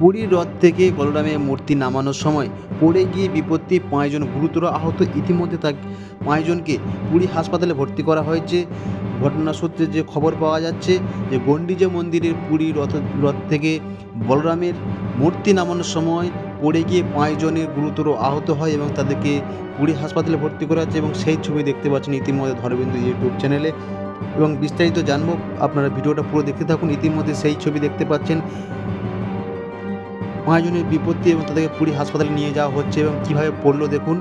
পুরীর রথ থেকে বলরামের মূর্তি নামানোর সময় পড়ে গিয়ে বিপত্তি পাঁচজন গুরুতর আহত ইতিমধ্যে তা পাঁচজনকে পুরী হাসপাতালে ভর্তি করা হয়েছে। ঘটনা সূত্রে যে খবর পাওয়া যাচ্ছে যে গণ্ডিজে মন্দিরের পুরী রথ রথ থেকে বলরামের মূর্তি নামানোর সময় পড়ে গিয়ে পাঁচজনের গুরুতর আহত হয় এবং তাদেরকে পুরী হাসপাতালে ভর্তি করা হচ্ছে এবং সেই ছবি দেখতে পাচ্ছেন ইতিমধ্যে ধরবিন্দু ইউটিউব চ্যানেলে। এবং বিস্তারিত জানব, আপনারা ভিডিওটা পুরো দেখতে থাকুন, ইতিমধ্যে সেই ছবি দেখতে পাচ্ছেন। পাঁচজনের বিপত্তি এবং তাদেরকে পুরী হাসপাতালে নিয়ে যাওয়া হচ্ছে এবং কীভাবে পড়ল দেখুন।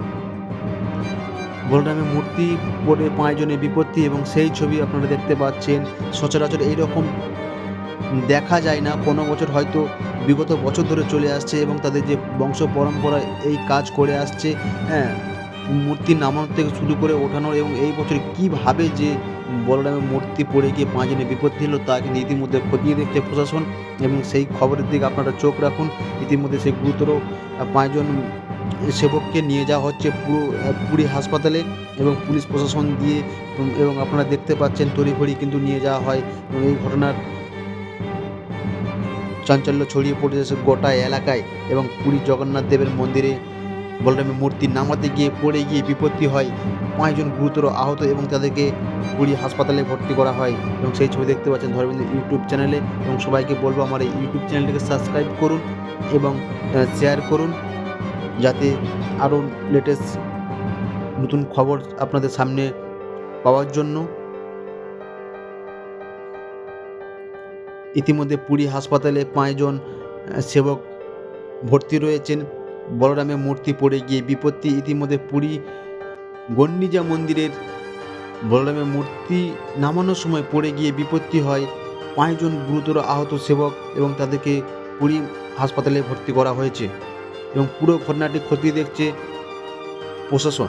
বলরামের মূর্তি পড়ে পাঁচজনের বিপত্তি এবং সেই ছবি আপনারা দেখতে পাচ্ছেন। সচরাচর এইরকম দেখা যায় না। কোনো বছর হয়তো বিগত বছর ধরে চলে আসছে এবং তাদের যে বংশ পরম্পরা এই কাজ করে আসছে। হ্যাঁ মূর্তি নামানোর থেকে শুরু করে ওঠানোর এবং এই বছর কীভাবে যে বলরামের মূর্তি পড়ে গিয়ে পাঁচজনের বিপত্তি হলো, তা কিন্তু ইতিমধ্যে খতিয়ে দেখছে প্রশাসন এবং সেই খবরের দিকে আপনারা চোখ রাখুন। ইতিমধ্যে সেই গুরুতর পাঁচজন সেবককে নিয়ে যাওয়া হচ্ছে পুরো পুরী হাসপাতালে এবং পুলিশ প্রশাসন দিয়ে এবং আপনারা দেখতে পাচ্ছেন তড়িঘড়ি কিন্তু নিয়ে যাওয়া হয় এবং এই ঘটনার চাঞ্চল্য ছড়িয়ে পড়েছে গোটা এলাকায় এবং পুরী জগন্নাথ দেবের মন্দিরে বলরামের মূর্তি নামাতে গিয়ে পড়ে গিয়ে বিপত্তি হয়। পাঁচজন গুরুতর আহত এবং তাদেরকে পুরী হাসপাতালে ভর্তি করা হয় এবং সেই ছবি দেখতে পাচ্ছেন ধর্মেন্দ্র ইউটিউব চ্যানেলে এবং সবাইকে বলব আমার এই ইউটিউব চ্যানেলটিকে সাবস্ক্রাইব করুন এবং শেয়ার করুন যাতে আরও লেটেস্ট নতুন খবর আপনাদের সামনে পাওয়ার জন্য। ইতিমধ্যে পুরী হাসপাতালে পাঁচজন সেবক ভর্তি রয়েছেন। বলরামের মূর্তি পড়ে গিয়ে বিপত্তি ইতিমধ্যে পুরী গন্ডিজা মন্দিরের বলরামের মূর্তি নামানোর সময় পড়ে গিয়ে বিপত্তি হয়। পাঁচজন গুরুতর আহত সেবক এবং তাদেরকে পুরী হাসপাতালে ভর্তি করা হয়েছে এবং পুরো ঘটনাটি ক্ষতি দেখছে প্রশাসন।